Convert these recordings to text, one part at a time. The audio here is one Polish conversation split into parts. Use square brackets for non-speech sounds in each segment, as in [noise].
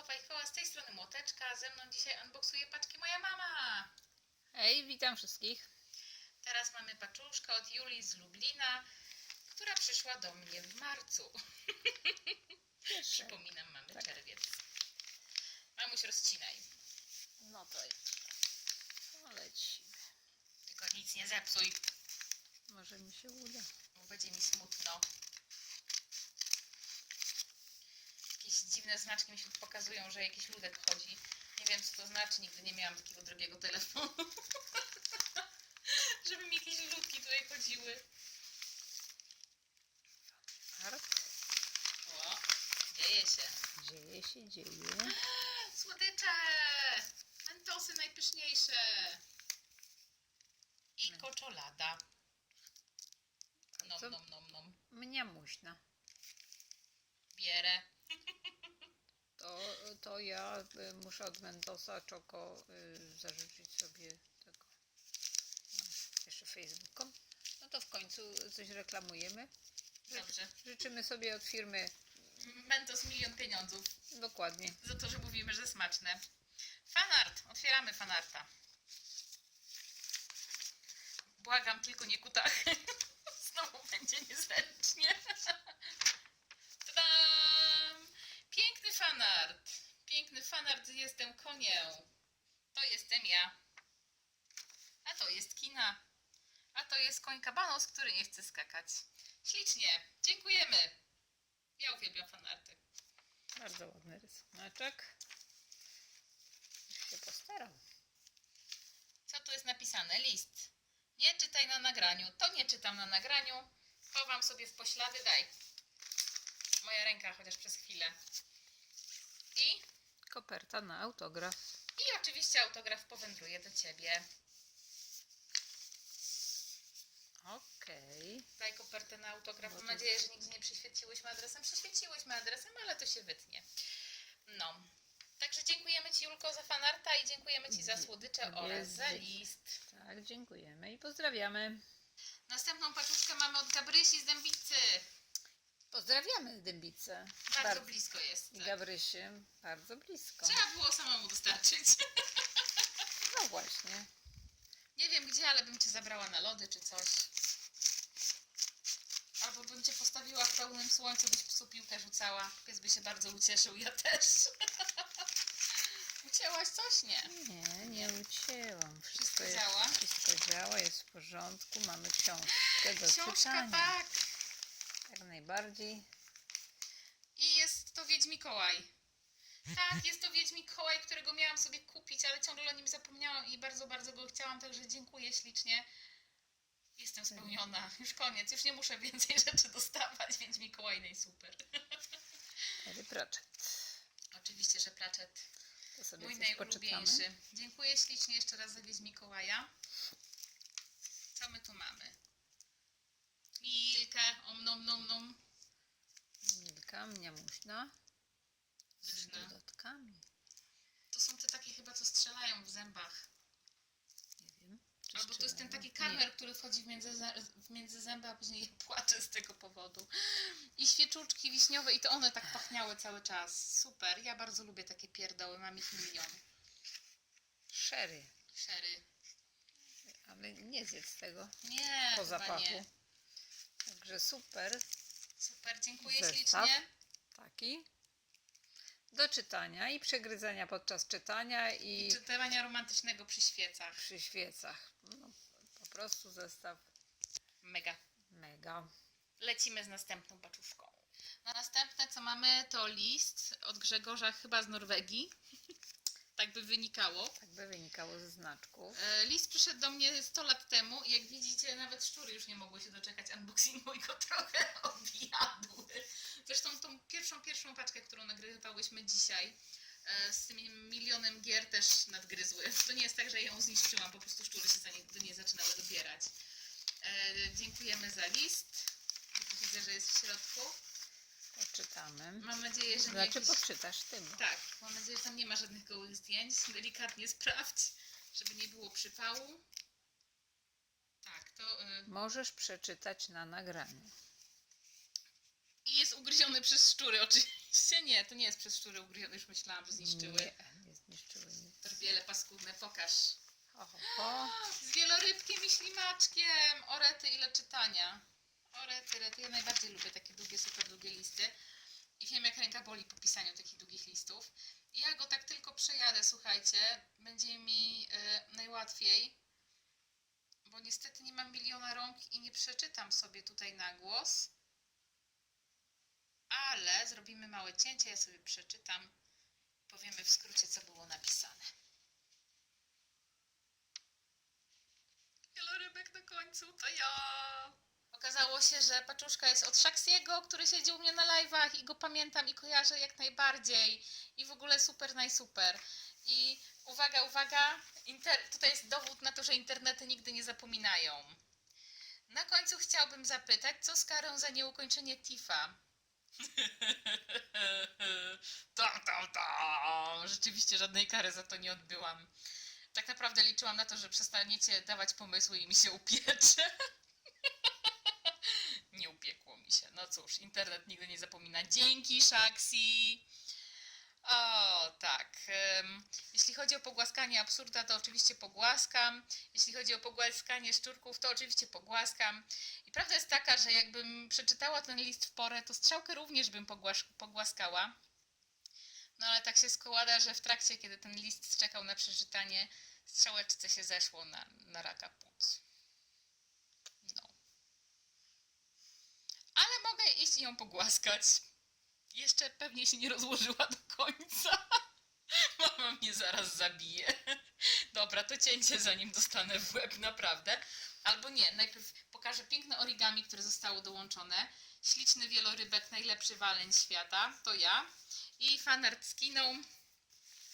Ichoła, z tej strony Młoteczka. Ze mną dzisiaj unboxuje paczki moja mama. Hej, witam wszystkich. Teraz mamy paczuszkę od Julii z Lublina, która przyszła do mnie w marcu. Przypominam, mamy Tak. czerwiec. Mamuś, rozcinaj. No to no lecimy. Tylko nic nie zepsuj, Może mi się uda. bo będzie mi smutno. Jakieś dziwne znaczki mi się tu pokazują, że jakiś ludek chodzi. Nie wiem, co to znaczy. Nigdy nie miałam takiego drogiego telefonu. [laughs] Żeby mi jakieś ludki tutaj chodziły. Art. O, dzieje się. Dzieje się, dzieje. [gasps] Słodycze! Mentosy najpyszniejsze. I kocsolada. Nom, Co? nom, nom, nom. Mnie muśna. Bierę. To, to ja y, muszę od Mentosa Czoko y, zażyczyć sobie tego. No, jeszcze Facebookom. No to w końcu coś reklamujemy. Dobrze. Życzymy sobie od firmy Mentos milion pieniądzów. dokładnie. Za to, że mówimy, że smaczne. Fanart. Otwieramy fanarta. Błagam, tylko nie kutachy. [laughs] Znowu będzie niezręcznie. [laughs] Tadam! Piękny fanart. Piękny fanart. Jestem koniem. To jestem ja. A to jest kina. A to jest koń kabanos, który nie chce skakać. Ślicznie. Dziękujemy. Ja uwielbiam fanarty. Bardzo ładny rysunek. Już się postaram. Co tu jest napisane? List. Nie czytaj na nagraniu. To nie czytam na nagraniu. Chowam sobie w poślady. Daj. Moja ręka chociaż przez chwilę. I, Koperta na autograf. I oczywiście autograf powędruje do ciebie. Okej. Daj kopertę na autograf. No Mam nadzieję, że nigdzie nie przyświeciłyśmy adresem. Przyświeciłyśmy adresem, ale to się wytnie. No. Także dziękujemy Ci, Julko, za fanarta i dziękujemy Ci za słodycze oraz za list. Tak, dziękujemy i pozdrawiamy. Następną paczuszkę mamy od Gabrysi z Dębicy. Pozdrawiamy Dębicę. Bardzo blisko jest. I Gabrysi, bardzo blisko. Trzeba było samemu dostarczyć. No właśnie. Nie wiem gdzie, ale bym cię zabrała na lody czy coś. Albo bym cię postawiła w pełnym słońcu, byś psu piłkę rzucała. Pies by się bardzo ucieszył, ja też. [laughs] Ucięłaś coś? Nie. Nie, nie ucięłam. Wszystko Wszystko, jest, działa? wszystko działa, jest w porządku. Mamy książkę do Książka, czytania. tak. Jak najbardziej. I jest to Wiedź Mikołaj. Tak, jest to Wiedź Mikołaj, którego miałam sobie kupić, ale ciągle o nim zapomniałam i bardzo, bardzo go chciałam, także dziękuję ślicznie. Jestem spełniona. Już koniec, już nie muszę więcej [laughs] rzeczy dostawać, więc Mikołaj najsuper. Harry Pratchett. Oczywiście, że placzet To sobie mój poczytamy. najulubieńszy. Dziękuję ślicznie jeszcze raz za Mikołaja. Co my tu mamy? Nom nom nom. Milka, mniamuśna. Z Pyszna. dodatkami. To są te takie chyba, co strzelają w zębach. Nie wiem. czy Albo to jest ten strzelają. taki karmer, który wchodzi w między, w między zęby, a później [laughs] płacze z tego powodu. I świeczuczki wiśniowe i to one tak pachniały cały czas. Super, ja bardzo lubię takie pierdoły, mam ich milion. Nie. Sherry. Sherry. Ale nie zjedz tego Nie, po chyba zapachu. nie. Także super. Super, dziękuję Zestaw. ślicznie. Taki. Do czytania i przegryzania podczas czytania i Czytywania romantycznego przy świecach. przy świecach. No, po prostu zestaw Mega. mega. Lecimy z następną paczuszką. Na następne, co mamy, to list od Grzegorza, chyba z Norwegii. [laughs] tak by wynikało. Tak by wynikało ze znaczków. E, List przyszedł do mnie 100 lat temu i jak widzicie, nawet szczury już nie mogły się doczekać unboxingu nagrywałyśmy dzisiaj, e, z tym milionem gier też nadgryzły. [laughs] To nie jest tak, że ją zniszczyłam, po prostu szczury się do niej zaczynały dobierać. E, Dziękujemy za list. Widzę, że jest w środku. Poczytamy. Mam nadzieję, że nie Znaczy jakiś... poczytasz ty. bo- Tak, mam nadzieję, że tam nie ma żadnych gołych zdjęć. Delikatnie sprawdź, żeby nie było przypału. Tak, to. y, Możesz przeczytać na nagraniu. I jest ugryziony przez szczury, oczywiście. Oczywiście nie, to nie jest przez szczury ugryzione, już myślałam, że zniszczyły. Nie, nie zniszczyły nic. Drbiele paskudne, pokaż. Ho, ho, ho. Z wielorybkiem i ślimaczkiem. O rety, ile czytania. O rety. Ja najbardziej lubię takie długie, super długie listy. I wiem, jak ręka boli po pisaniu takich długich listów. Ja go tak tylko przejadę, słuchajcie, będzie mi e, najłatwiej. Bo niestety nie mam miliona rąk i nie przeczytam sobie tutaj na głos. Ale zrobimy małe cięcie, ja sobie przeczytam. Powiemy w skrócie, co było napisane. Wielorybek na końcu, to ja! Okazało się, że paczuszka jest od Szaksiego, który siedzi u mnie na live'ach i go pamiętam i kojarzę jak najbardziej. I w ogóle super, najsuper. I uwaga, uwaga, inter- tutaj jest dowód na to, że internety nigdy nie zapominają. Na końcu chciałbym zapytać, co z karą za nieukończenie TIFA? [laughs] tam, tam, tam. Rzeczywiście żadnej kary za to nie odbyłam. Tak naprawdę liczyłam na to, że przestaniecie dawać pomysły i mi się upiecze. [laughs] nie upiekło mi się. No cóż, internet nigdy nie zapomina. Dzięki, Shaksi! Jeśli chodzi o pogłaskanie absurda, to oczywiście pogłaskam. Jeśli chodzi o pogłaskanie szczurków, to oczywiście pogłaskam. I prawda jest taka, że jakbym przeczytała ten list w porę, to strzałkę również bym pogłaskała. No ale tak się składa, że w trakcie, kiedy ten list czekał na przeczytanie, strzałeczce się zeszło na, na raka płuc. No. Ale mogę iść i ją pogłaskać. Jeszcze pewnie się nie rozłożyła do końca. [laughs] [laughs] Mama mnie zaraz zabije. [laughs] Dobra, to cięcie zanim dostanę w łeb, naprawdę. Albo nie, najpierw pokażę piękne origami, które zostało dołączone. Śliczny wielorybek, najlepszy waleń świata, to ja. I fanart skinął,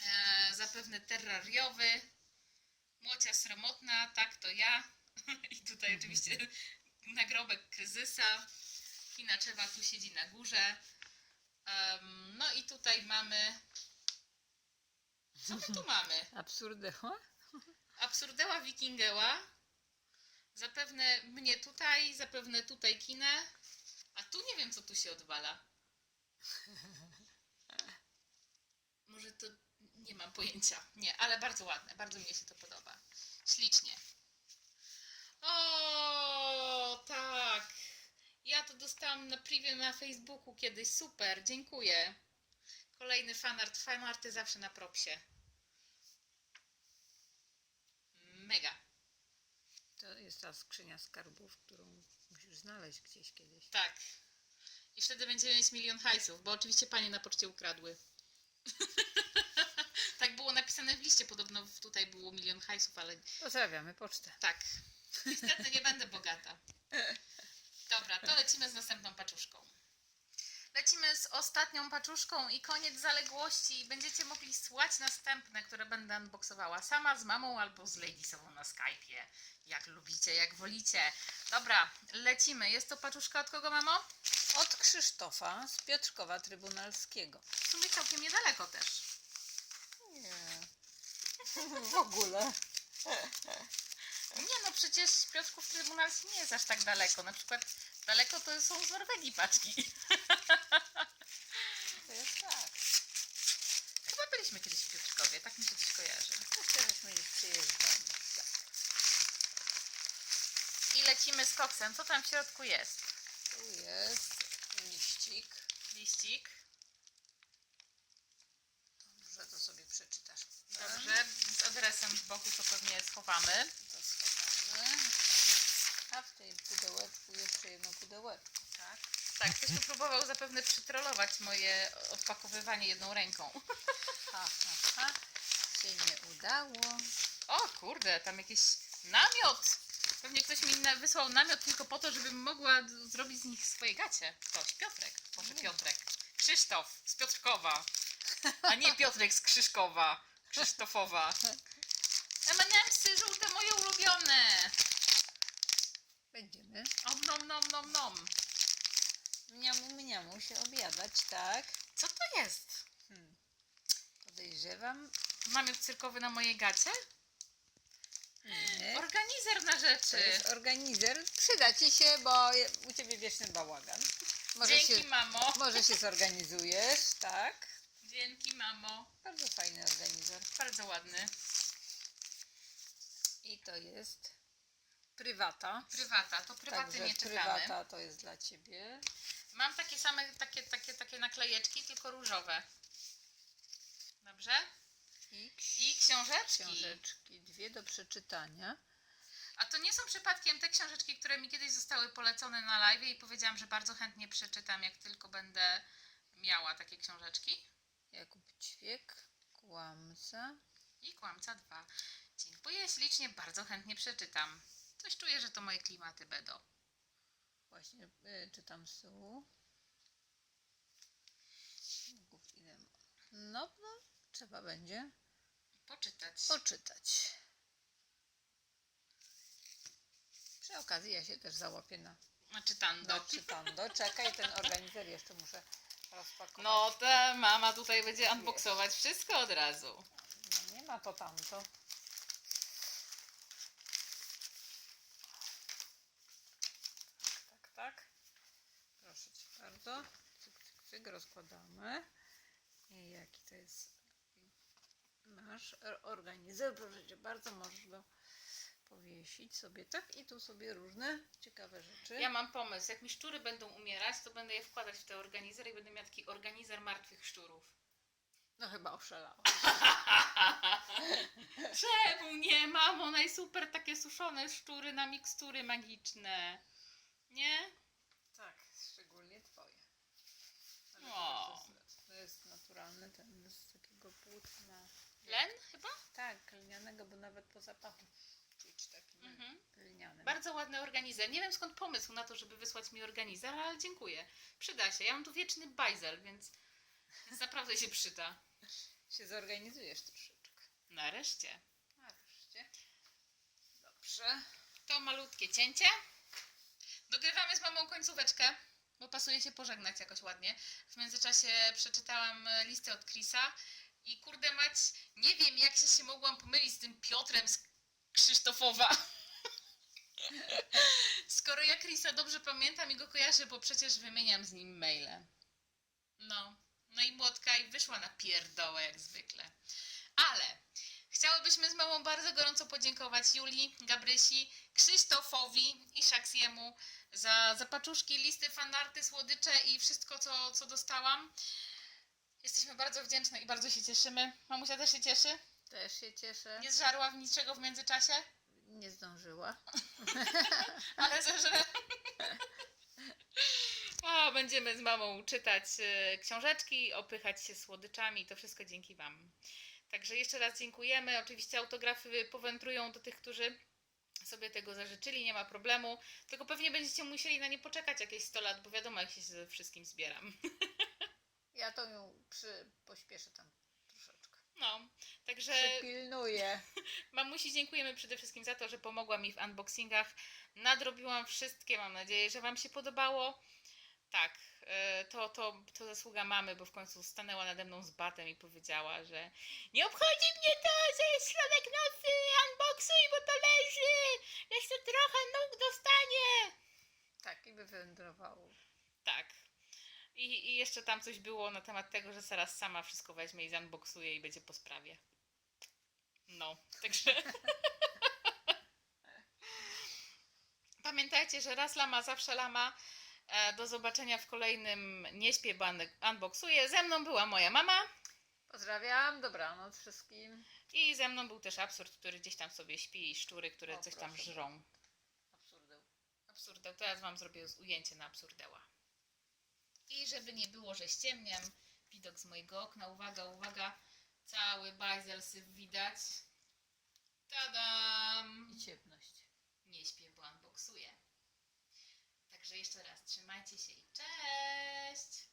e, zapewne terrariowy. Młocia sromotna, tak, to ja. [laughs] I tutaj oczywiście nagrobek kryzysa. Kinaczewa tu siedzi na górze. Em, no i tutaj mamy... Co my tu mamy? Absurdecho? Absurdeła Wikingeła. Zapewne mnie tutaj, zapewne tutaj kinę. A tu nie wiem, co tu się odwala. Może to nie mam pojęcia. Nie, ale bardzo ładne. Bardzo mi się to podoba. Ślicznie. O, tak. Ja to dostałam na preview na Facebooku kiedyś. Super, dziękuję. Kolejny fanart. Fanarty zawsze na propsie. Mega. To jest ta skrzynia skarbów, którą musisz znaleźć gdzieś kiedyś. Tak. I wtedy będziemy mieć milion hajsów, bo oczywiście panie na poczcie ukradły. [laughs] tak było napisane w liście, podobno tutaj było milion hajsów, ale Pozdrawiamy pocztę. tak. Niestety nie będę bogata. [laughs] Dobra, to lecimy z następną paczuszką. Lecimy z ostatnią paczuszką i koniec zaległości. Będziecie mogli słać następne, które będę unboxowała sama z mamą albo z Ladiesową na Skype'ie. Jak lubicie, jak wolicie. Dobra, lecimy. Jest to paczuszka od kogo, mamo? Od Krzysztofa z Piotrkowa Trybunalskiego. W sumie całkiem niedaleko też. Nie. W ogóle. Nie no, przecież Piotrków Trybunalski nie jest aż tak daleko. Na przykład daleko to są z Norwegii paczki. To jest tak. Chyba byliśmy kiedyś w Piotrkowie, tak mi się coś kojarzy. Jeszcze żeśmy już przyjeżdżali. Tak. I lecimy z koksem. Co tam w środku jest? Tu jest liścik. Liścik. Dobrze, to sobie przeczytasz. Dobrze, z adresem z boku to pewnie schowamy. To schowamy. A w tej pudełeczku jeszcze jedno pudełeczko, tak? Ktoś tu próbował zapewne przytrolować moje odpakowywanie jedną ręką. [laughs] Ha, ha, ha. Się nie udało. O kurde, tam jakiś namiot! Pewnie ktoś mi na, wysłał namiot tylko po to, żebym mogła zrobić z nich swoje gacie. Ktoś, Piotrek. Może Piotrek. Krzysztof z Piotrkowa. A nie Piotrek z Krzyszkowa. Krzysztofowa. M&M'sy żółte moje ulubione. Będziemy Om nom nom nom nom. Mniamu mniamu się obiadać, tak? Co to jest? Hmm. Podejrzewam. Namiot cyrkowy na moje gacie? Nie. Organizer na To rzeczy. jest organizer. Przyda ci się, bo u ciebie wieczny bałagan. Może Dzięki, się, mamo. może się zorganizujesz, tak? Dzięki, mamo. Bardzo fajny organizer. Bardzo ładny. I to jest prywata. Prywata, to prywaty Także nie czytamy. prywata to jest dla ciebie. Mam takie same, takie, takie, takie naklejeczki, tylko różowe. Dobrze? I I książeczki. książeczki, dwie do przeczytania. A to nie są przypadkiem te książeczki, które mi kiedyś zostały polecone na live i powiedziałam, że bardzo chętnie przeczytam, jak tylko będę miała takie książeczki. Jakub Ćwiek, Kłamca. I Kłamca 2. Dziękuję ślicznie, bardzo chętnie przeczytam. Coś czuję, że to moje klimaty będą. Właśnie y, czytam demon. No, no, trzeba będzie Poczytać. poczytać. Przy okazji ja się też załapię na, Na czytando. na czytando. Czekaj, ten organizer jeszcze muszę rozpakować. No, ta mama tutaj będzie unboxować wszystko od razu. No nie ma to tamto. Tak, tak. Proszę Cię bardzo. Cyk, cyk, cyk, rozkładamy. I jaki to jest masz or- organizer, proszę Cię bardzo, możesz go powiesić sobie tak i tu sobie różne ciekawe rzeczy. Ja mam pomysł. Jak mi szczury będą umierać, to będę je wkładać w te organizery i będę miała taki organizer martwych szczurów. No chyba oszalała. [laughs] Czemu nie, mamo? Najsuper takie suszone szczury na mikstury magiczne. Nie? Tak, szczególnie twoje. Ale O. to, jest, to jest naturalny ten z takiego płótna. Len chyba? Tak, lnianego, bo nawet po zapachu czuć takim Mhm. lnianym. Bardzo ładny organizer. Nie wiem skąd pomysł na to, żeby wysłać mi organizer, ale dziękuję. Przyda się. Ja mam tu wieczny bajzel, więc, więc [laughs] naprawdę się przyda. się zorganizujesz troszeczkę. Nareszcie. Nareszcie. Dobrze. To malutkie cięcie. Dogrywamy z mamą końcóweczkę, bo pasuje się pożegnać jakoś ładnie. W międzyczasie przeczytałam listę od Chrisa i kurde mać, nie wiem jak się, się mogłam pomylić z tym Piotrem z Krzysztofowa. [laughs] Skoro ja Chrisa dobrze pamiętam i go kojarzę, bo przecież wymieniam z nim maile. No, no i młotka i wyszła na pierdołę jak zwykle. Ale Chciałybyśmy z mamą bardzo gorąco podziękować Julii, Gabrysi, Krzysztofowi i Szaksiemu za, za paczuszki, listy, fanarty, słodycze i wszystko, co, co dostałam. Jesteśmy bardzo wdzięczne i bardzo się cieszymy. Mamusia też się cieszy? Też się cieszę. Nie zżarła w niczego w międzyczasie, Nie zdążyła. [laughs] ale zeżre. [laughs] A, będziemy z mamą czytać e, książeczki, opychać się słodyczami. To wszystko dzięki Wam. Także jeszcze raz dziękujemy. Oczywiście autografy powędrują do tych, którzy sobie tego zażyczyli, nie ma problemu. Tylko pewnie będziecie musieli na nie poczekać jakieś 100 lat, bo wiadomo, jak się ze wszystkim zbieram. [laughs] Ja to ją przy, pośpieszę tam troszeczkę. No, także Przypilnuję. [laughs] mamusi dziękujemy przede wszystkim za to, że pomogła mi w unboxingach. Nadrobiłam wszystkie, mam nadzieję, że Wam się podobało. Tak, e, to, to, to zasługa mamy, bo w końcu stanęła nade mną z batem i powiedziała, że nie obchodzi mnie to, że jest środek nocy, unboxuj, bo to leży, jeszcze trochę nóg dostanie. Tak, i by wędrowało. Tak. I, I jeszcze tam coś było na temat tego, że zaraz sama wszystko weźmie i unboxuje i będzie po sprawie. No, także. [laughs] Pamiętajcie, że raz lama, zawsze lama. E, Do zobaczenia w kolejnym Nie śpię, bo un- unboxuję. Ze mną była moja mama Pozdrawiam, dobranoc wszystkim. i ze mną był też absurd, który gdzieś tam sobie śpi i szczury, które O, coś tam proszę. żrą. Absurdeł. Absurdeł. Teraz Wam zrobię ujęcie na absurdeła. I żeby nie było, że ściemniam, widok z mojego okna. Uwaga, uwaga. Cały bajzel syf widać. Tadam! I ciemność. Nie śpię, bo unboxuję. Także jeszcze raz trzymajcie się i cześć!